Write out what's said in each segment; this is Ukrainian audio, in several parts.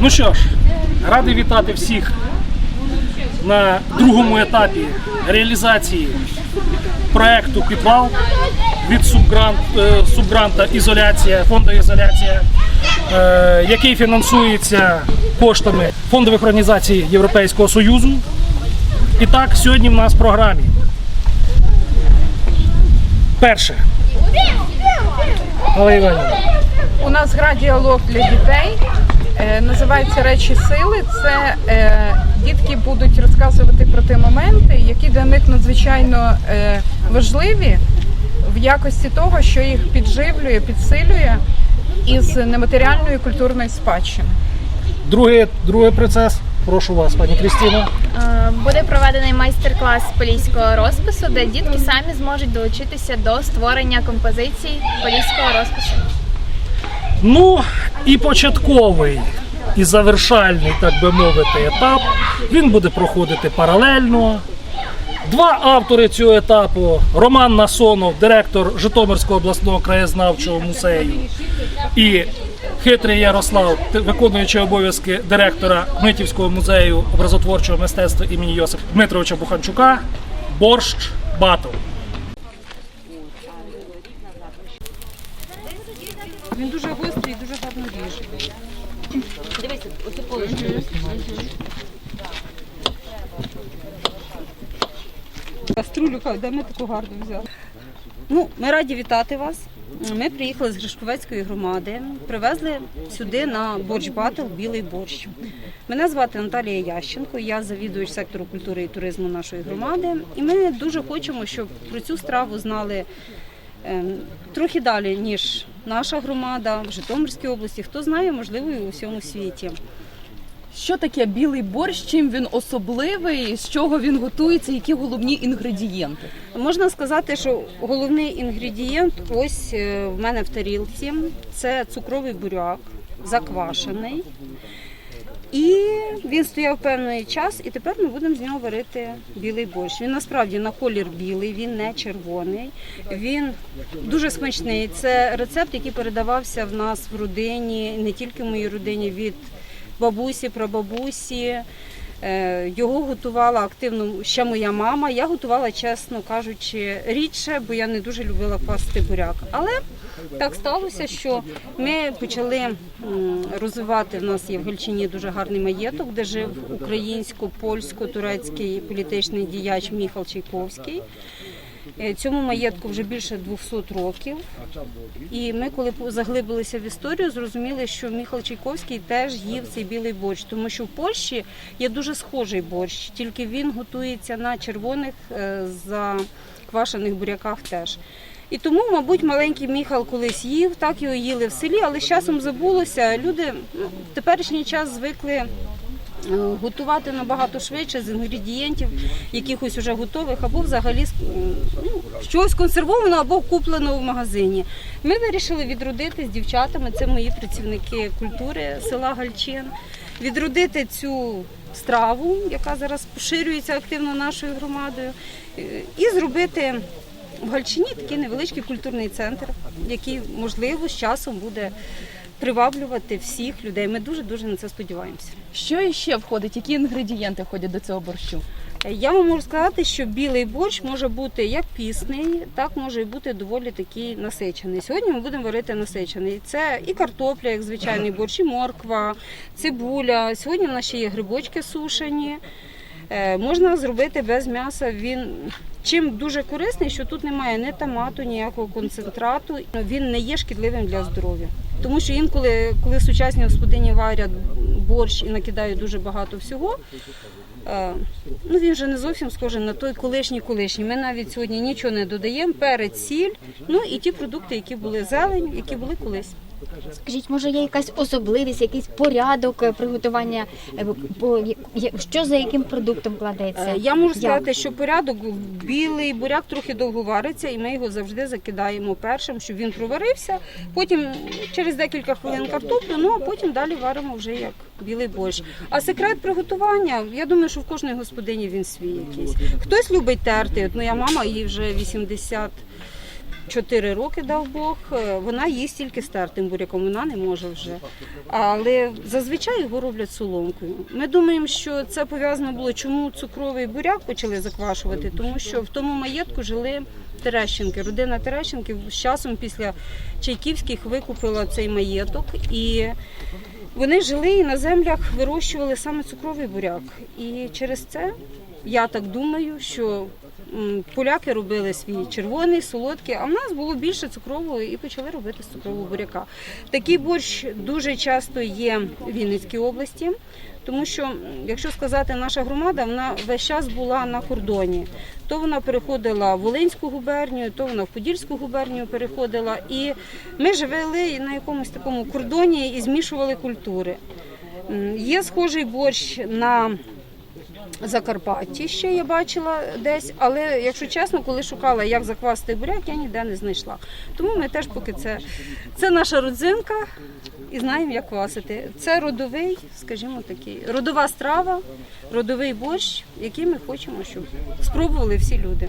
Ну що ж, радий вітати всіх на другому етапі реалізації проекту Підвал від е, субгранта Ізоляція, фонду Ізоляція, е, який фінансується коштами фондових організацій Європейського Союзу. І так, сьогодні в нас в програмі. Перше. Алла Іванівна. У нас гра діалог для дітей. Е, Називається речі сили. Це е, дітки будуть розказувати про ті моменти, які для них надзвичайно е, важливі в якості того, що їх підживлює, підсилює із нематеріальної культурної спадщини. Другий, другий процес. Прошу вас, пані Крістіна. Буде проведений майстер-клас з поліського розпису, де дітки самі зможуть долучитися до створення композицій поліського розпису. Ну і початковий і завершальний, так би мовити, етап. Він буде проходити паралельно. Два автори цього етапу: Роман Насонов, директор Житомирського обласного краєзнавчого музею, і хитрий Ярослав, виконуючий обов'язки директора Митівського музею образотворчого мистецтва імені Йосипа Дмитровича Буханчука. Борщ Батов. Він дуже гострий і дуже гарно ріже. Каструлю, де ми таку гарну взяли. Ну, ми раді вітати вас. Ми приїхали з Гришковецької громади, привезли сюди на борщ батл білий борщ. Мене звати Наталія Ященко, я завідувач сектору культури і туризму нашої громади. І ми дуже хочемо, щоб про цю страву знали ем, трохи далі, ніж наша громада в Житомирській області. Хто знає, можливо, і у всьому світі. Що таке білий борщ? Чим він особливий? З чого він готується? Які головні інгредієнти? Можна сказати, що головний інгредієнт ось е, в мене в тарілці це цукровий буряк, заквашений. І він стояв певний час, і тепер ми будемо з нього варити білий борщ. Він насправді на колір білий, він не червоний. Він дуже смачний. Це рецепт, який передавався в нас в родині, не тільки в моїй родині, від бабусі, прабабусі. Е, Його готувала активно ще моя мама. Я готувала, чесно кажучи, рідше, бо я не дуже любила квасити буряк. Але так сталося, що ми почали розвивати. В нас є в Гальчині дуже гарний маєток, де жив українсько-польсько-турецький політичний діяч Міхал Чайковський. Е, Цьому маєтку вже більше 200 років. І ми, коли заглибилися в історію, зрозуміли, що Міхал Чайковський теж їв цей білий борщ, тому що в Польщі є дуже схожий борщ, тільки він готується на червоних е, заквашених буряках теж. І тому, мабуть, маленький Міхал колись їв, так його їли в селі, але з часом забулося. Люди ну, в теперішній час звикли готувати набагато швидше з інгредієнтів, якихось уже готових, або взагалі ну, щось консервовано або куплено в магазині. Ми вирішили відродити з дівчатами, це мої працівники культури села Гальчин, відродити цю страву, яка зараз поширюється активно нашою громадою, е, і зробити в Гальчині такий невеличкий культурний центр, який можливо з часом буде приваблювати всіх людей. Ми дуже дуже на це сподіваємося. Що іще входить? Які інгредієнти входять до цього борщу? Я вам можу сказати, що білий борщ може бути як пісний, так може і бути доволі такий насичений. Сьогодні ми будемо варити насичений. Це і картопля, як звичайний борщ, і морква, цибуля. Сьогодні в нас ще є грибочки сушені. Е, Можна зробити без м'яса. Він чим дуже корисний, що тут немає ні томату, ніякого концентрату. Він не є шкідливим для здоров'я. Тому що інколи, коли сучасні господині варять борщ і накидають дуже багато всього, е, ну він вже не зовсім схожий на той колишній колишній. Ми навіть сьогодні нічого не додаємо, перець, сіль, ну і ті продукти, які були зелень, які були колись. Скажіть, може є якась особливість, якийсь порядок е, приготування, е, що за яким продуктом кладеться? Е, Я можу сказати, що порядок білий буряк трохи довго вариться, і ми його завжди закидаємо першим, щоб він проварився. Потім через декілька хвилин картоплю, ну а потім далі варимо вже як білий борщ. А секрет приготування, я думаю, що в кожної господині він свій якийсь. Хтось любить терти. От моя мама їй вже 80 4 роки дав Бог. Е, Вона їсть тільки стертим буряком, вона не може вже. Але зазвичай його роблять соломкою. Ми думаємо, що це пов'язано було, чому цукровий буряк почали заквашувати, тому що в тому маєтку жили Терещенки. Родина Терещенків з часом після Чайківських викупила цей маєток і. Вони жили і на землях вирощували саме цукровий буряк. І через це я так думаю, що поляки робили свій червоний, солодкий, а в нас було більше цукрового і почали робити з цукрового буряка. Такий борщ дуже часто є в Вінницькій області. Тому що, якщо сказати, наша громада, вона весь час була на кордоні. То вона переходила в Волинську губернію, то вона в Подільську губернію переходила. І ми жили на якомусь такому кордоні і змішували культури. Є схожий борщ на Закарпатті, ще я бачила десь, але якщо чесно, коли шукала, як заквасити буряк, я ніде не знайшла. Тому ми теж поки це, це наша родзинка і знаємо, як квасити. Це родовий, скажімо такий, родова страва, родовий борщ, який ми хочемо, щоб спробували всі люди.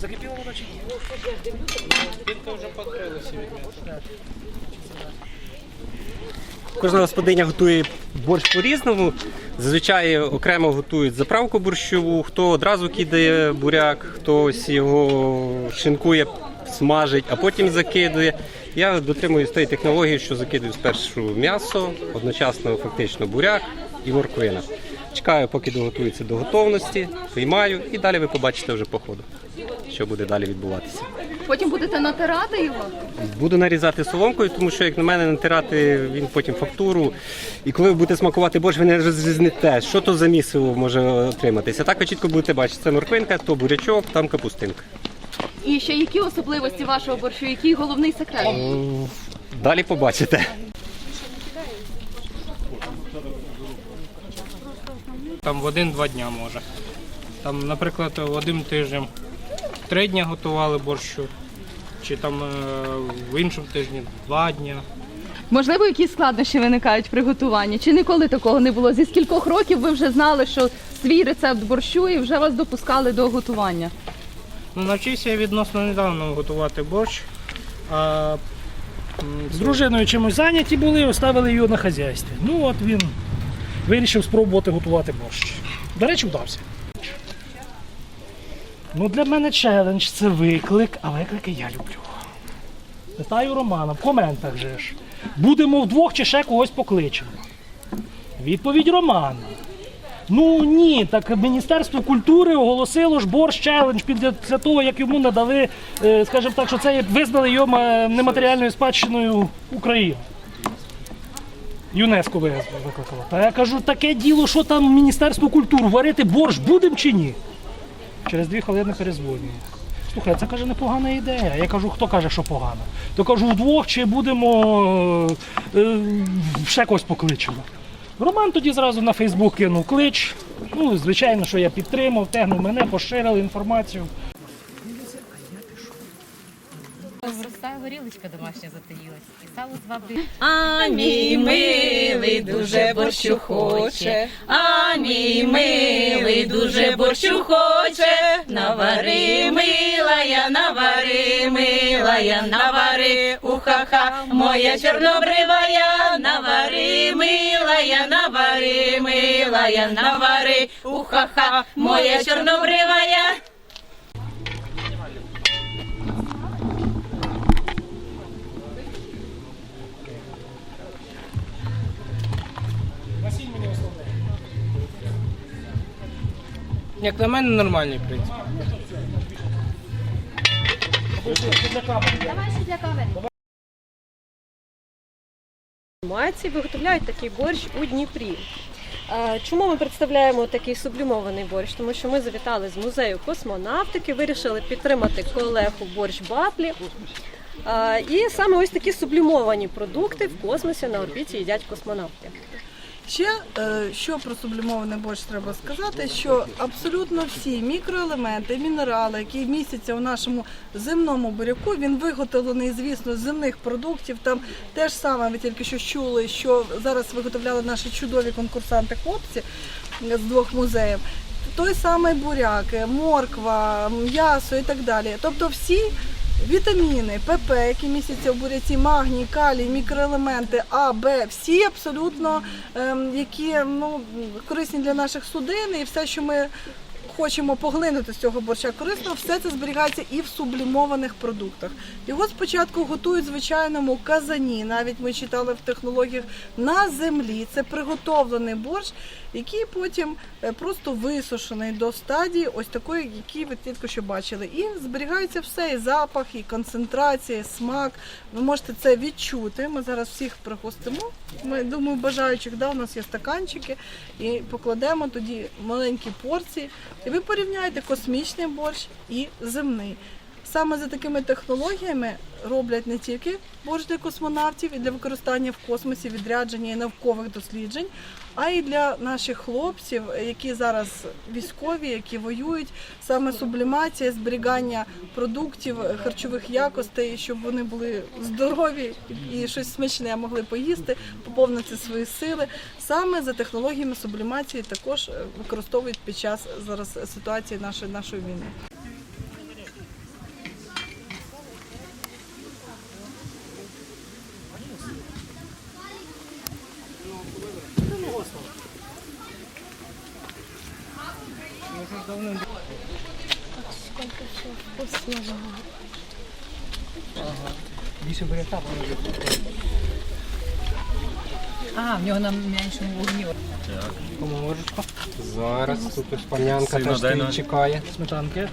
Закипіла вода чи ні? Кожна господиня готує борщ по-різному. Зазвичай окремо готують заправку борщову, хто одразу кидає буряк, хтось його шинкує, смажить, а потім закидує. Я дотримуюсь тієї технології, що закидую спершу м'ясо, одночасно фактично буряк і морквина. Чекаю, поки доготується до готовності, приймаю і далі ви побачите вже по ходу, що буде далі відбуватися. Потім будете натирати його. Буду нарізати соломкою, тому що, як на мене, натирати він потім фактуру. І коли ви будете смакувати борщ, ви не розрізните, що то за місиво може отриматися. Так ви чітко будете бачити, це морквинка, то бурячок, там капустинка. І ще які особливості вашого борщу? Який головний секрет? Далі побачите. Там в один-два дня може. Там, наприклад, в один тиждень три дні готували борщу, чи там е, в іншому тижні два дні. Можливо, якісь складнощі виникають при готуванні? Чи ніколи такого не було? Зі скількох років ви вже знали, що свій рецепт борщу і вже вас допускали до готування? Ну, навчився я відносно недавно готувати борщ. А, З дружиною чимось зайняті були, оставили його на хазяйстві. Ну от він вирішив спробувати готувати борщ. До речі, вдався. Ну, для мене челендж це виклик, а виклики я люблю. Питаю Романа в коментах же ж. Будемо вдвох чи ще когось покличемо. Відповідь Романа. Ну ні, так Міністерство культури оголосило ж борщ челендж після того, як йому надали, е, скажімо так, що це визнали його нематеріальною спадщиною України. ЮНЕСКО ви- викликало. Та я кажу, таке діло, що там Міністерство культури, варити борщ будемо чи ні? Через дві хвилини перезвонює. Слухай, це каже непогана ідея. Я кажу, хто каже, що погано? То кажу, вдвох чи будемо е, е, ще когось покличемо. Роман тоді зразу на Фейсбук кинув клич. Ну, звичайно, що я підтримав, тегнув мене, поширили інформацію. Проста горілочка домашня затаїлась. І сало з бабою. А мій милий дуже борщу хоче, а мій милий дуже борщу хоче, навари, милая, навари, милая, навари, уха-ха, моя чорнобривая, навари, милая, навари, милая, навари, уха-ха, моя чорнобривая. Як на мене, нормальний в принципі. Маці виготовляють такий борщ у Дніпрі. Е, Чому ми представляємо такий сублімований борщ? Тому що ми завітали з музею космонавтики, вирішили підтримати колегу борщ Батлі. Е, І саме ось такі сублімовані продукти в космосі на орбіті їдять космонавти. Ще е, що про сублімований борщ треба сказати, що абсолютно всі мікроелементи, мінерали, які містяться у нашому земному буряку, він виготовлений, звісно, з земних продуктів. Там те ж саме ви тільки що чули, що зараз виготовляли наші чудові конкурсанти хлопці з двох музеїв. Той самий буряк, морква, м'ясо і так далі. Тобто всі Вітаміни, ПП, які містяться в буряці, магній, калій, мікроелементи А, Б, всі абсолютно, ем, які ну, корисні для наших судин, і все, що ми хочемо поглинути з цього борща корисного, все це зберігається і в сублімованих продуктах. Його спочатку готують в звичайному казані, навіть ми читали в технологіях на землі. Це приготовлений борщ, який потім е, просто висушений до стадії, ось такої, які ви тільки що бачили. І зберігається все, і запах, і концентрація, і смак. Ви можете це відчути. Ми зараз всіх пригостимо. Ми думаю, бажаючих, да, у нас є стаканчики, і покладемо тоді маленькі порції. І ви порівняєте космічний борщ і земний. Саме за такими технологіями роблять не тільки борщ для космонавтів і для використання в космосі, відрядження і наукових досліджень, а й для наших хлопців, які зараз військові, які воюють, саме сублімація, зберігання продуктів, харчових якостей, щоб вони були здорові і щось смачне могли поїсти, поповнити свої сили. Саме за технологіями сублімації також використовують під час зараз ситуації нашої нашої війни. А, в нього на меншому вогні. Ложечка. Зараз тут ось панянка теж стоїть, чекає. Сметанки.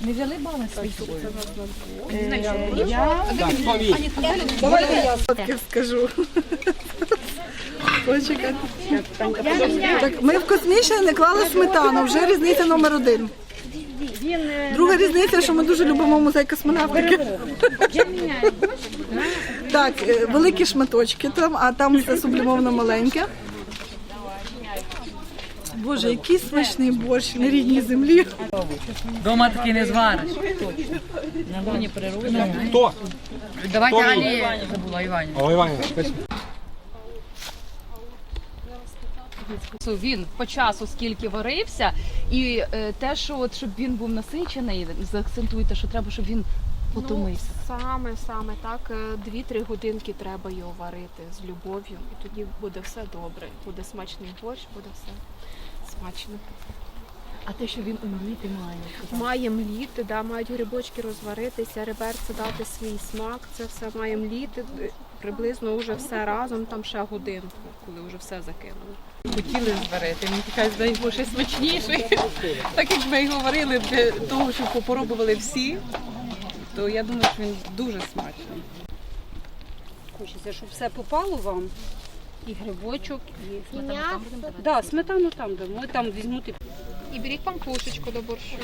Не взяли бали свої собою? Так, повій. Давайте я скажу. Почекайте. Так, ми в космічне не клали сметану, вже різниця номер один. Друга різниця, що ми дуже любимо музей космонавтики. Так, е, великі шматочки там, а там все сублімовано маленьке. Боже, який смачний борщ на рідній землі. Дома таки не звариш. На луні природи. Хто? Давайте Алі забула Івані. О, Іванівна, Він по часу скільки варився, і е, те, що от щоб він був насичений, заакцентуйте, що треба, щоб він потомився. Саме, саме так. е, 2-3 годинки треба його варити з любов'ю, і тоді буде все добре. Буде смачний борщ, буде все смачно. А те, що він уміти має. Має мліти, да, мають грибочки розваритися, реберці дати свій смак. Це все має мліти. Приблизно вже все разом, там ще годинку, коли вже все закинули. Хотіли зварити, мені така здається, був ще смачніший. Так як ми й говорили, для того, щоб попробували всі, то я думаю, що він дуже смачний. Хочеться, щоб все попало вам. І грибочок, і сметану. Да, сметану там дамо. Ми там візьмуть і І беріть пампушечку до борщу.